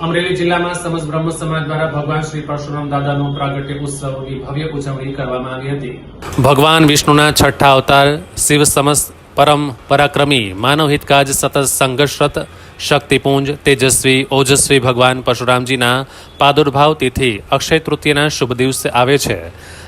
અમરેલી જિલ્લામાં સમજ બ્રહ્મ સમાજ દ્વારા ભગવાન શ્રી પરશુરામ દાદાનો પ્રાગટ્ય ઉત્સવની ભવ્ય ઉજવણી કરવામાં આવી હતી. ભગવાન વિષ્ણુના છઠ્ઠા અવતાર, શિવ સમસ, પરમ પરાક્રમી, માનવ હિતકાજ, સતત સંઘર્ષરત, શક્તિપુંજ, તેજસ્વી, ઓજસ્વી ભગવાન પરશુરામજીના પાદુર્ભાવ તિથિ અક્ષય તૃતીયના શુભ દિવસે આવે છે.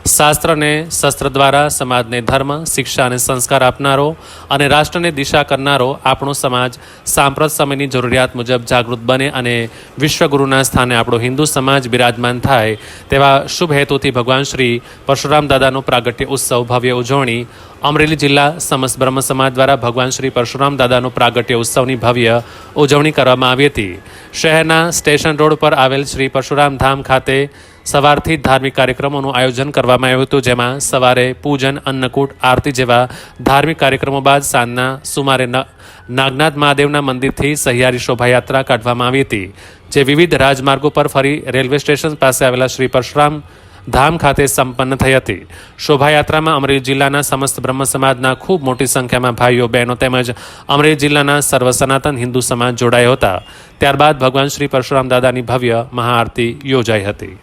શાસ્ત્ર અને શસ્ત્ર દ્વારા સમાજને ધર્મ, શિક્ષા અને સંસ્કાર આપનારો અને રાષ્ટ્રને દિશા કરનારો આપણો સમાજ સાંપ્રત સમયની જરૂરિયાત મુજબ જાગૃત બને અને વિશ્વગુરુના સ્થાને આપણો હિન્દુ સમાજ બિરાજમાન થાય તેવા શુભ હેતુથી ભગવાન શ્રી પરશુરામ દાદાનો પ્રાગટ્ય ઉત્સવ ભવ્ય ઉજવણી અમરેલી જિલ્લા સમસ્ત બ્રહ્મ સમાજ દ્વારા ભગવાન શ્રી પરશુરામ દાદાનો પ્રાગટ્ય ઉત્સવની ભવ્ય ઉજવણી કરવામાં આવી હતી. શહેરના સ્ટેશન રોડ પર આવેલ શ્રી પરશુરામ ધામ ખાતે સવારથી ધાર્મિક કાર્યક્રમોનું આયોજન કરવામાં આવ્યું હતું, જેમાં સવારે પૂજન, અન્નકૂટ, આરતી જેવા ધાર્મિક કાર્યક્રમો બાદ સાંજના સુમારે નાગનાથ મહાદેવના મંદિરથી સહિયારી શોભાયાત્રા કાઢવામાં આવી હતી, જે વિવિધ રાજમાર્ગો પર ફરી રેલવે સ્ટેશન પાસે આવેલા શ્રી પરશુરામ ધામ ખાતે સંપન્ન થઈ હતી. શોભાયાત્રામાં અમરેલી જિલ્લાના સમસ્ત બ્રહ્મ સમાજના ખૂબ મોટી સંખ્યામાં ભાઈઓ, બહેનો તેમજ અમરેલી જિલ્લાના સર્વ સનાતન હિન્દુ સમાજ જોડાયા હતા. ત્યારબાદ ભગવાન શ્રી પરશુરામ દાદાની ભવ્ય મહાઆરતી યોજાઈ હતી.